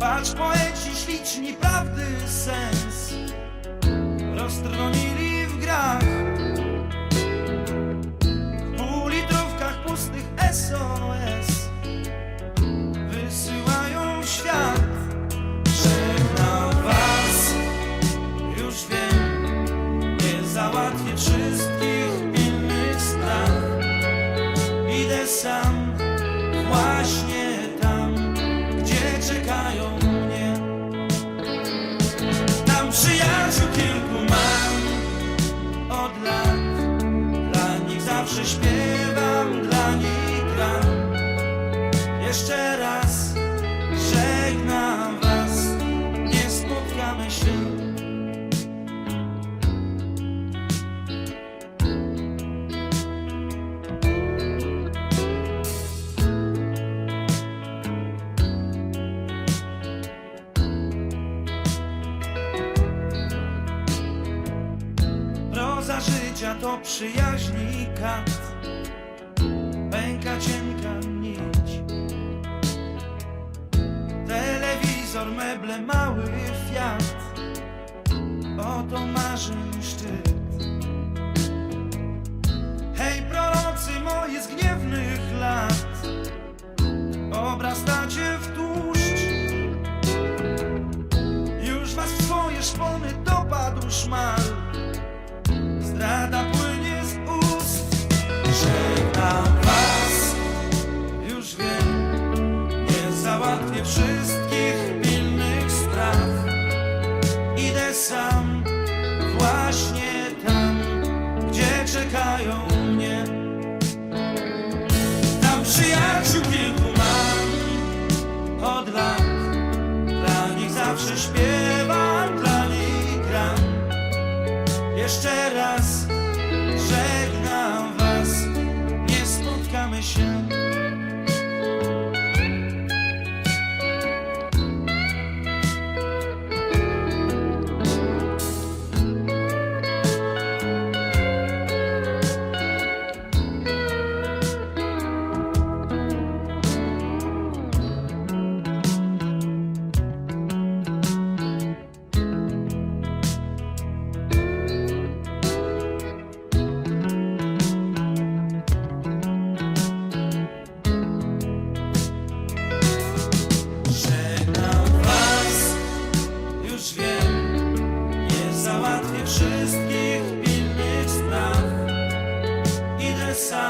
Patrz poeci śliczni prawdy sens. Roztronili w grach. W półlitrówkach pustych eso To przyjaźni kat Pęka cienka nić Telewizor, meble, mały Fiat. Oto marzeń szczyt. Hej prorocy moje z gniewnych lat. Obraz dacie w tłuszcz. Już was w swoje szpony dopadł szmat. nie wszystkich pilnych spraw. Idę sam właśnie tam, gdzie czekają mnie. Tam przyjaciół kilku mam. Od lat Dla nich zawsze śpiewam, dla nich gram. Jeszcze raz załatwię wszystkich pilnych spraw. Idę sam.